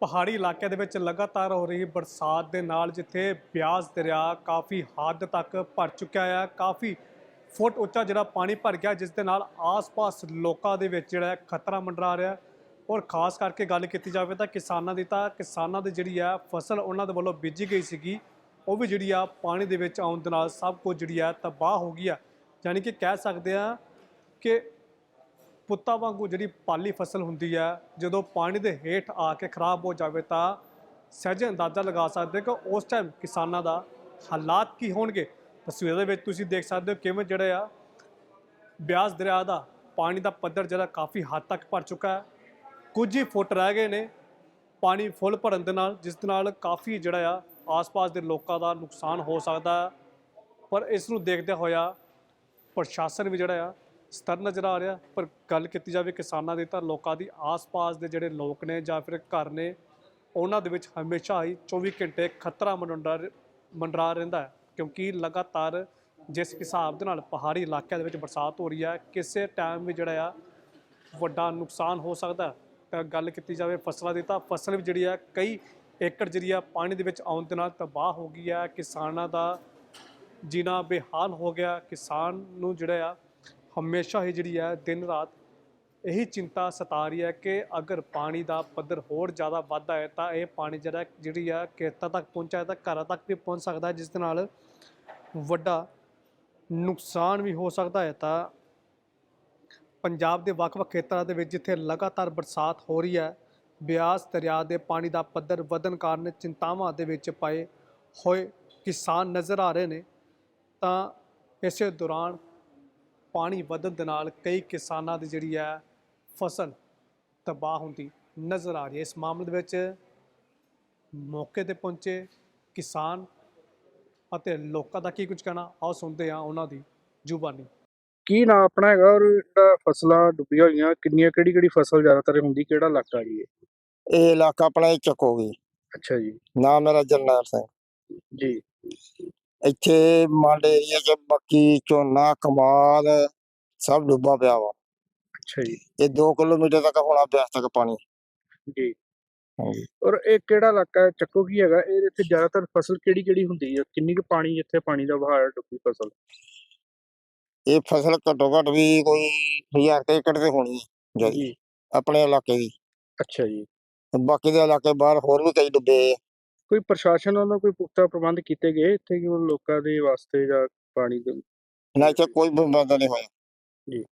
ਪਹਾੜੀ ਇਲਾਕੇ ਦੇ ਵਿੱਚ ਲਗਾਤਾਰ ਹੋ ਰਹੀ ਬਰਸਾਤ ਦੇ ਨਾਲ ਜਿੱਥੇ ਬਿਆਸ ਦਰਿਆ ਕਾਫੀ ਹੱਦ ਤੱਕ ਭਰ ਚੁੱਕਿਆ ਆ। ਕਾਫੀ ਫੁੱਟ ਉੱਚਾ ਜਿਹੜਾ ਪਾਣੀ ਭਰ ਗਿਆ, ਜਿਸ ਦੇ ਨਾਲ ਆਸ-ਪਾਸ ਲੋਕਾਂ ਦੇ ਵਿੱਚ ਜਿਹੜਾ ਖਤਰਾ ਮੰਡਰਾ ਰਿਹਾ ਔਰ ਖਾਸ ਕਰਕੇ ਗੱਲ ਕੀਤੀ ਜਾਵੇ ਤਾਂ ਕਿਸਾਨਾਂ ਦੀ ਤਾਂ ਕਿਸਾਨਾਂ ਦੀ ਜਿਹੜੀ ਆ ਫਸਲ ਉਹਨਾਂ ਦੇ ਵੱਲੋਂ ਬੀਜੀ ਗਈ ਸੀਗੀ, ਉਹ ਵੀ ਜਿਹੜੀ ਆ ਪਾਣੀ ਦੇ ਵਿੱਚ ਆਉਣ ਦੇ ਨਾਲ ਸਭ ਕੁਝ ਜਿਹੜੀ ਆ ਤਬਾਹ ਹੋ ਗਈ ਆ। ਯਾਨੀ ਕਿ ਕਹਿ ਸਕਦੇ ਆ ਕਿ ਪੁੱਤਾਂ ਵਾਂਗੂ ਜਿਹੜੀ ਪਾਲੀ ਫਸਲ ਹੁੰਦੀ ਹੈ ਜਦੋਂ ਪਾਣੀ ਦੇ ਹੇਠ ਆ ਕੇ ਖਰਾਬ ਹੋ ਜਾਵੇ ਤਾਂ ਸਹਿਜ ਅੰਦਾਜ਼ਾ ਲਗਾ ਸਕਦੇ ਹੋ ਕਿ ਉਸ ਟਾਈਮ ਕਿਸਾਨਾਂ ਦਾ ਹਾਲਾਤ ਕੀ ਹੋਣਗੇ? ਤਸਵੀਰਾਂ ਦੇ ਵਿੱਚ ਤੁਸੀਂ ਦੇਖ ਸਕਦੇ ਹੋ ਕਿਵੇਂ ਜਿਹੜੇ ਆ, ਬਿਆਸ ਦਰਿਆ ਦਾ ਪਾਣੀ ਦਾ ਪੱਧਰ ਜਿਹੜਾ ਕਾਫੀ ਹੱਦ ਤੱਕ ਭਰ ਚੁੱਕਾ ਹੈ। ਕੁਝ ਹੀ ਫੁੱਟ ਰਹਿ ਗਏ ਨੇ ਪਾਣੀ ਫੁੱਲ ਭਰਨ ਦੇ ਨਾਲ, ਜਿਸ ਦੇ ਨਾਲ ਕਾਫੀ ਜਿਹੜਾ ਆ ਆਸ-ਪਾਸ ਦੇ ਲੋਕਾਂ ਦਾ ਨੁਕਸਾਨ ਹੋ ਸਕਦਾ ਪਰ ਇਸ ਨੂੰ ਦੇਖਦੇ ਹੋਇਆ ਪ੍ਰਸ਼ਾਸਨ ਵੀ ਜਿਹੜਾ ਆ ਸਤਰ ਨਜ਼ਰ ਆ ਰਿਹਾ, ਪਰ ਗੱਲ ਕੀਤੀ ਜਾਵੇ ਕਿਸਾਨਾਂ ਦੀ ਤਾਂ ਲੋਕਾਂ ਦੀ ਆਸ-ਪਾਸ ਦੇ ਜਿਹੜੇ ਲੋਕ ਨੇ ਜਾਂ ਫਿਰ ਘਰ ਨੇ, ਉਹਨਾਂ ਦੇ ਵਿੱਚ ਹਮੇਸ਼ਾ ਹੀ 24 ਘੰਟੇ ਖਤਰਾ ਮੰਡਰਾ ਮੰਡਰਾ ਰਹਿੰਦਾ ਹੈ। ਕਿਉਂਕਿ ਲਗਾਤਾਰ ਜਿਸ ਹਿਸਾਬ ਦੇ ਨਾਲ ਪਹਾੜੀ ਇਲਾਕਿਆਂ ਦੇ ਵਿੱਚ ਬਰਸਾਤ ਹੋ ਰਹੀ ਹੈ, ਕਿਸੇ ਟਾਈਮ ਵੀ ਜਿਹੜਾ ਆ ਵੱਡਾ ਨੁਕਸਾਨ ਹੋ ਸਕਦਾ ਤਾਂ ਗੱਲ ਕੀਤੀ ਜਾਵੇ ਫਸਲਾਂ ਦੀ ਤਾਂ ਫਸਲ ਵੀ ਜਿਹੜੀ ਆ ਕਈ ਏਕੜ ਜਿਹੜੀ ਆ ਪਾਣੀ ਦੇ ਵਿੱਚ ਆਉਣ ਦੇ ਨਾਲ ਤਬਾਹ ਹੋ ਗਈ ਹੈ। ਕਿਸਾਨਾਂ ਦਾ ਜੀਣਾ ਬੇਹਾਲ ਹੋ ਗਿਆ। ਕਿਸਾਨ ਨੂੰ ਜਿਹੜਾ ਆ ਹਮੇਸ਼ਾ ਹੀ ਜਿਹੜੀ ਹੈ ਦਿਨ ਰਾਤ ਇਹੀ ਚਿੰਤਾ ਸਤਾ ਰਹੀ ਹੈ ਕਿ ਅਗਰ ਪਾਣੀ ਦਾ ਪੱਧਰ ਹੋਰ ਜ਼ਿਆਦਾ ਵੱਧਦਾ ਹੈ ਤਾਂ ਇਹ ਪਾਣੀ ਜਿਹੜਾ ਜਿਹੜੀ ਆ ਖੇਤਾਂ ਤੱਕ ਪਹੁੰਚਾ ਤਾਂ ਘਰਾਂ ਤੱਕ ਵੀ ਪਹੁੰਚ ਸਕਦਾ ਹੈ, ਜਿਸ ਦੇ ਨਾਲ ਵੱਡਾ ਨੁਕਸਾਨ ਵੀ ਹੋ ਸਕਦਾ ਹੈ ਤਾਂ ਪੰਜਾਬ ਦੇ ਵੱਖ-ਵੱਖ ਖੇਤਰਾਂ ਦੇ ਵਿੱਚ ਜਿੱਥੇ ਲਗਾਤਾਰ ਬਰਸਾਤ ਹੋ ਰਹੀ ਹੈ, ਬਿਆਸ ਦਰਿਆ ਦੇ ਪਾਣੀ ਦਾ ਪੱਧਰ ਵਧਣ ਕਾਰਨ ਚਿੰਤਾਵਾਂ ਦੇ ਵਿੱਚ ਪਏ ਹੋਏ ਕਿਸਾਨ ਨਜ਼ਰ ਆ ਰਹੇ ਨੇ ਤਾਂ ਇਸੇ ਦੌਰਾਨ ਪਾਣੀ ਵਧਣ ਦੇ ਨਾਲ ਕਈ ਕਿਸਾਨਾਂ ਦੀ ਜਿਹੜੀ ਹੈ ਫਸਲ ਤਬਾਹ ਹੁੰਦੀ ਨਜ਼ਰ ਆ ਰਹੀ ਹੈ। ਇਸ ਮਾਮਲੇ ਦੇ ਵਿੱਚ ਮੌਕੇ ਤੇ ਪਹੁੰਚੇ ਕਿਸਾਨ ਅਤੇ ਲੋਕਾਂ ਦਾ ਕੀ ਕੁਝ ਕਹਿਣਾ? ਆਓ ਸੁਣਦੇ ਹਾਂ ਉਹਨਾਂ ਦੀ ਜ਼ੁਬਾਨੀ। ਕੀ ਨਾਂ ਆਪਣਾ ਹੈਗਾ ਔਰ ਜਿਹੜਾ ਫਸਲਾਂ ਡੁੱਬੀਆਂ ਹੋਈਆਂ ਕਿੰਨੀਆਂ ਕਿਹੜੀ ਕਿਹੜੀ ਫਸਲ ਜ਼ਿਆਦਾਤਰ ਹੁੰਦੀ ਕਿਹੜਾ ਇਲਾਕਾ ਜੀ ਇਹ? ਇਹ ਇਲਾਕਾ ਆਪਣਾ ਹੀ ਚੱਕੋਗੀ ਅੱਛਾ ਜੀ। ਨਾਮ ਮੇਰਾ ਜਰਨੈਲ ਸਿੰਘ। ਜੀ। ਇੱਥੇ ਮੰਡ ਏਰੀਆ 'ਚ ਮੱਕੀ ਝੋਨਾ ਕਮਾਲ ਸਭ ਡੁੱਬਾ ਪਿਆ ਵਾ। ਅੱਛਾ ਜੀ। ਇਹ 2 ਕਿਲੋਮੀਟਰ ਤੱਕ ਹੋਣਾ ਬਿਆਸ ਤੱਕ ਪਾਣੀ। ਜੀ। ਔਰ ਇਹ ਕਿਹੜਾ ਇਲਾਕਾ ਹੈ? ਚੱਕੋ ਕੀ ਹੈਗਾ? ਇਹ ਇੱਥੇ ਜ਼ਿਆਦਾਤਰ ਫਸਲ ਕਿਹੜੀ ਕਿਹੜੀ ਹੁੰਦੀ ਹੈ? ਕਿੰਨੀ ਕੁ ਪਾਣੀ ਇੱਥੇ ਪਾਣੀ ਦਾ ਵਹਾਅ ਡੁੱਬੀ ਫਸਲ? ਇਹ ਫਸਲ ਘੱਟੋ ਘੱਟ ਵੀ ਕੋਈ 1000 ਕੁ ਏਕੜ ਤੇ ਹੋਣੀ ਹੈ ਜੀ। ਆਪਣੇ ਇਲਾਕੇ ਦੀ। ਅੱਛਾ ਜੀ। ਬਾਕੀ ਦੇ ਇਲਾਕੇ ਬਾਹਰ ਹੋਰ ਵੀ ਕਈ ਡੁੱਬੇ। ਕੋਈ ਪ੍ਰਸ਼ਾਸਨ ਵੱਲੋਂ ਕੋਈ ਪੁਖਤਾ ਪ੍ਰਬੰਧ ਕੀਤੇ ਗਏ ਇੱਥੇ ਕਿ ਉਹ ਲੋਕਾਂ ਦੇ ਵਾਸਤੇ ਜਾਂ ਪਾਣੀ ਦੇ ਨਾ ਇੱਥੇ ਕੋਈ ਬੰਦਾ ਨਹੀਂ ਹੋਇਆ।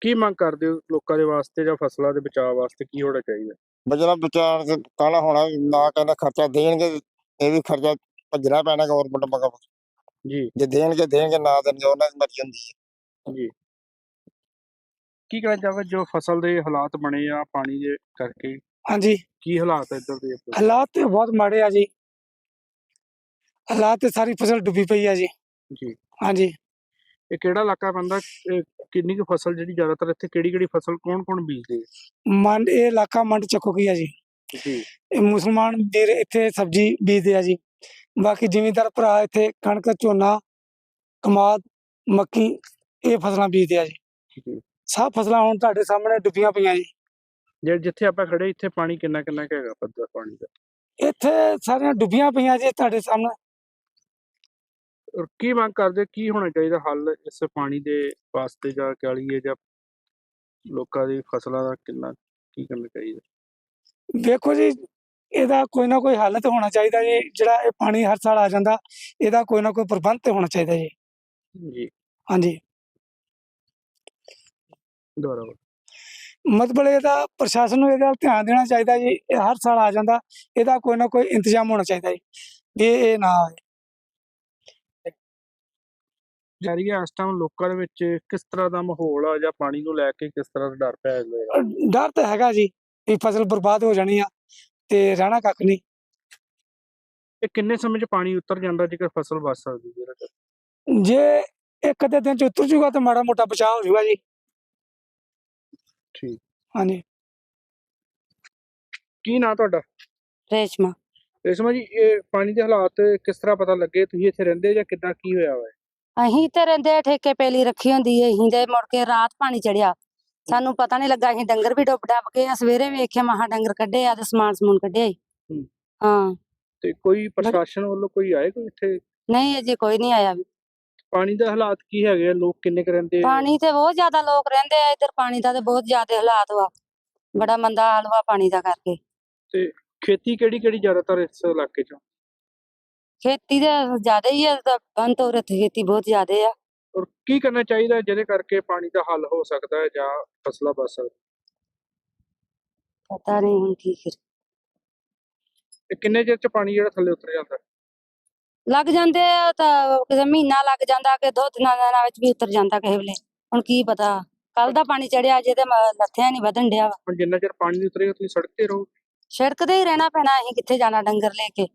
ਕੀ ਮੰਗ ਕਰਦੇ ਹੋ ਲੋਕਾਂ ਦੇ ਵਾਸਤੇ ਜਾਂ ਫਸਲਾਂ ਦੇ ਬਚਾਅ ਵਾਸਤੇ? ਕੀ ਹੋਣਾ ਚਾਹੀਦਾ? ਬਜਰਾ ਵਿਚਾਰ ਕਾਲਾ ਹੋਣਾ? ਨਾ ਕਹਿੰਦਾ ਖਰਚਾ ਦੇਣਗੇ ਇਹ ਵੀ ਖਰਚਾ ਭੱਜਣਾ ਪੈਣਾ ਗਵਰਨਮੈਂਟ ਮਗਰ। ਜੀ। ਜੇ ਦੇਣਗੇ ਦੇਣਗੇ ਨਾ ਦੇਣਗੇ ਉਹਨਾਂ ਦੀ ਮਰਜ਼ੀ ਹੁੰਦੀ ਹੈ। ਜੀ। ਕੀ ਕਹਿਣਾ ਚਾਹੋਗੇ? ਜੋ ਫਸਲ ਦੇ ਹਾਲਾਤ ਬਣੇ ਆ ਪਾਣੀ ਦੇ ਕਰਕੇ ਹਾਂਜੀ। ਕੀ ਹਾਲਾਤ ਹੈ ਇੱਧਰ ਦੇ? ਹਾਲਾਤ ਤੇ ਬਹੁਤ ਮਾੜੇ ਆ ਜੀ। ਹਾਲਾਤ ਤੇ ਸਾਰੀ ਫਸਲ ਡੁੱਬੀ ਪਈ ਆ ਜੀ। ਜੀ। ਹਾਂਜੀ। ਇਹ ਕਿਹੜਾ ਇਲਾਕਾ ਬੰਦਾ ਕਿੰਨੀ ਕੁ ਫਸਲ ਜਿਹੜੀ ਜ਼ਿਆਦਾਤਰ ਇੱਥੇ ਕਿਹੜੀ ਕਿਹੜੀ ਫਸਲ ਕੌਣ ਕੌਣ ਬੀਜਦੇ ਮੰਡ ਇਹ ਇਲਾਕਾ ਮੰਡ ਚੱਕੋ ਕੀ ਆ ਜੀ। ਜੀ। ਇਹ ਮੁਸਲਮਾਨ ਵੀਰ ਇੱਥੇ ਸਬਜ਼ੀ ਬੀਜਦੇ ਆ ਜੀ। ਬਾਕੀ ਜ਼ਿਮੀਂਦਾਰ ਭਰਾ ਇੱਥੇ ਕਣਕ ਝੋਨਾ ਕਮਾਦ ਮੱਕੀ ਇਹ ਫਸਲਾਂ ਬੀਜਦੇ ਆ ਜੀ। ਸਭ ਫਸਲਾਂ ਹੁਣ ਤੁਹਾਡੇ ਸਾਹਮਣੇ ਡੁੱਬੀਆਂ ਪਈਆਂ ਜੀ। ਜੇ ਜਿੱਥੇ ਆਪਾਂ ਖੜੇ ਇੱਥੇ ਪਾਣੀ ਕਿੰਨਾ ਕਿੰਨਾ ਹੈਗਾ ਪੱਧਰ ਪਾਣੀ ਦਾ? ਇੱਥੇ ਸਾਰੀਆਂ ਡੁੱਬੀਆਂ ਪਈਆਂ ਜੀ ਤੁਹਾਡੇ ਸਾਹਮਣੇ। ਔਰ ਕੀ ਮੰਗ ਕਰਦੇ ਕੀ ਹੋਣਾ ਚਾਹੀਦਾ ਹੱਲ ਇਸ ਪਾਣੀ ਦੇ ਵਾਸਤੇ ਜਾਂ ਕਹ ਜਾਂ ਲੋਕਾਂ ਦੀ ਫਸਲਾਂ ਦਾ ਕਿੰਨਾ ਕੀ ਕਰਨਾ ਚਾਹੀਦਾ? ਵੇਖੋ ਜੀ ਇਹਦਾ ਕੋਈ ਨਾ ਕੋਈ ਹੱਲ ਤੇ ਹੋਣਾ ਚਾਹੀਦਾ ਜੀ। ਜਿਹੜਾ ਇਹ ਪਾਣੀ ਹਰ ਸਾਲ ਆ ਜਾਂਦਾ ਇਹਦਾ ਕੋਈ ਨਾ ਕੋਈ ਪ੍ਰਬੰਧ ਤੇ ਹੋਣਾ ਚਾਹੀਦਾ ਜੀ। ਜੀ। ਹਾਂਜੀ। ਬੋਲੋ। ਮਤਲਬ ਇਹਦਾ ਪ੍ਰਸ਼ਾਸਨ ਨੂੰ ਇਹਦਾ ਧਿਆਨ ਦੇਣਾ ਚਾਹੀਦਾ ਜੀ। ਇਹ ਹਰ ਸਾਲ ਆ ਜਾਂਦਾ ਇਹਦਾ ਕੋਈ ਨਾ ਕੋਈ ਇੰਤਜ਼ਾਮ ਹੋਣਾ ਚਾਹੀਦਾ ਜੀ। ਵੀ ਇਹ ਨਾ ਆਏ। ਜਾਰੀ ਹੈ ਇਸ ਟਾਈਮ ਲੋਕਾਂ ਦੇ ਵਿੱਚ ਕਿਸ ਤਰ੍ਹਾਂ ਦਾ ਮਾਹੌਲ ਆ ਜਾਂ ਪਾਣੀ ਨੂੰ ਲੈ ਕੇ ਕਿਸ ਤਰ੍ਹਾਂ ਦਾ ਡਰ ਪਿਆ ਹੋਇਆ ਡਰ ਤਾਂ ਹੈਗਾ ਜੀ ਵੀ ਫਸਲ ਬਰਬਾਦ ਹੋ ਜਾਣੀ ਆ ਤੇ ਰਹਿਣਾ ਕੱਖ ਨਹੀਂ। ਇਹ ਕਿੰਨੇ ਸਮੇਂ 'ਚ ਪਾਣੀ ਉਤਰ ਜਾਂਦਾ ਜੇਕਰ ਫਸਲ ਬਚ ਸਕਦੀ ਹੈ ਜੇ ਇੱਕ ਅੱਧੇ ਦਿਨ ਚ ਉਤਰ ਜੂਗਾ ਤਾਂ ਮਾੜਾ ਮੋਟਾ ਬਚਾਅ ਹੋ ਜੂਗਾ ਜੀ। ਠੀਕ। ਹਾਂਜੀ। ਕੀ ਨਾਂ ਤੁਹਾਡਾ? ਰੇਸ਼ਮਾ। ਰੇਸ਼ਮਾ ਜੀ ਇਹ ਪਾਣੀ ਦੇ ਹਾਲਾਤ ਕਿਸ ਤਰ੍ਹਾਂ ਪਤਾ ਲੱਗੇ? ਤੁਸੀਂ ਇੱਥੇ ਰਹਿੰਦੇ ਜਾਂ ਕਿੱਦਾਂ ਕੀ ਹੋਇਆ ਵਾ? ਅਹੀਂ ਤੇ ਰਹਿੰਦੇ ਠੇਕੇ ਪੈਲੀ ਰੱਖੀ ਹੁੰਦੀ ਏ ਅਹੀਂ ਦੇ ਮੁੜ ਕੇ ਰਾਤ ਪਾਣੀ ਚੜਿਆ। ਸਾਨੂੰ ਪਤਾ ਨਹੀਂ ਲੱਗਾ ਅਸੀਂ ਡੰਗਰ ਵੀ ਡੁੱਬ ਡੱਬ ਗਏ ਆ ਸਵੇਰੇ ਵੇਖਿਆ ਮਹਾ ਡੰਗਰ ਕੱਢੇ ਆ ਤੇ ਸਮਾਨ ਸਮੂਨ ਕੱਢਿਆ ਹੂੰ। ਹਾਂ। ਤੇ ਕੋਈ ਪ੍ਰਸ਼ਾਸਨ ਵੱਲੋਂ ਕੋਈ ਆਏ ਕੋਈ ਇੱਥੇ? ਨਹੀਂ ਅਜੇ ਕੋਈ ਨਹੀਂ ਆਇਆ ਪਾਣੀ ਦੇ ਹਾਲਾਤ ਕੀ ਹੈਗੇ ਆ? ਲੋਕ ਕਿੰਨੇ ਕੁ ਰਹਿੰਦੇ ਆ? ਪਾਣੀ ਤੇ ਬਹੁਤ ਜ਼ਿਆਦਾ ਲੋਕ ਰਹਿੰਦੇ ਆ ਇੱਧਰ ਪਾਣੀ ਦਾ ਤੇ ਬਹੁਤ ਜ਼ਿਆਦਾ ਹਾਲਾਤ ਵਾ। ਬੜਾ ਮੰਦਾ ਹਾਲ ਵਾ ਪਾਣੀ ਦਾ ਕਰਕੇ। ਤੇ ਖੇਤੀ ਕਿਹੜੀ ਕਿਹੜੀ ਜ਼ਿਆਦਾਤਰ ਇਸ ਇਲਾਕੇ 'ਚ? ਖੇਤੀ ਦੇ ਜ਼ਿਆਦਾ ਹੀ ਤਾਂ ਬੰਦ ਹੋ ਰਹੀ ਖੇਤੀ ਬਹੁਤ ਜ਼ਿਆਦਾ ਆ। ਔਰ ਕੀ ਕਰਨਾ ਚਾਹੀਦਾ ਹੈ ਜਿਹਦੇ ਕਰਕੇ ਪਾਣੀ ਦਾ ਹੱਲ ਹੋ ਸਕਦਾ ਹੈ ਜਾਂ ਫਸਲਾਂ ਬਚ ਸਕਦੀਆਂ? ਪਤਾ ਨਹੀਂ ਹੁਣ ਕੀ ਕਰ ਤੇ ਕਿੰਨੇ ਚਿਰ 'ਚ ਪਾਣੀ ਜਿਹੜਾ ਥੱਲੇ ਉਤਰ ਜਾਂਦਾ? ਹੈ? ਲੱਗ ਜਾਂਦੇ ਆ ਤਾਂ ਕਿਸੇ ਮਹੀਨਾ ਲੱਗ ਜਾਂਦਾ ਕਿ ਦੋ ਦਿਨਾਂ ਦਿਨਾਂ ਵਿੱਚ ਵੀ ਉਤਰ ਜਾਂਦਾ ਕਿਸੇ ਵੇਲੇ। ਹੁਣ ਕੀ ਪਤਾ ਕੱਲ ਦਾ ਪਾਣੀ ਚੜਿਆ ਅਜੇ ਤੇ ਮ- ਲੱਥਿਆ ਨਹੀਂ ਵਧਣ ਡਿਆ ਵਾ। ਹੁਣ ਜਿੰਨਾ ਚਿਰ ਪਾਣੀ ਨਹੀਂ ਉਤਰੇਗਾ ਤੁਸੀਂ ਸੜਕ ਤੇ ਰਹੋ ਸੜਕ ਤੇ ਹੀ ਰਹਿਣਾ ਪੈਣਾ ਅਸੀਂ ਕਿੱਥੇ ਜਾਣਾ ਡੰਗਰ ਲੈ ਕੇ?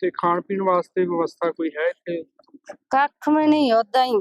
ਤੇ ਖਾਣ ਪੀਣ ਵਾਸਤੇ ਵਿਵਸਥਾ ਕੋਈ ਹੈ ਇੱਥੇ? ਕੱਖ ਵੀ ਨਹੀਂ ਓਦਾਂ ਹੀ।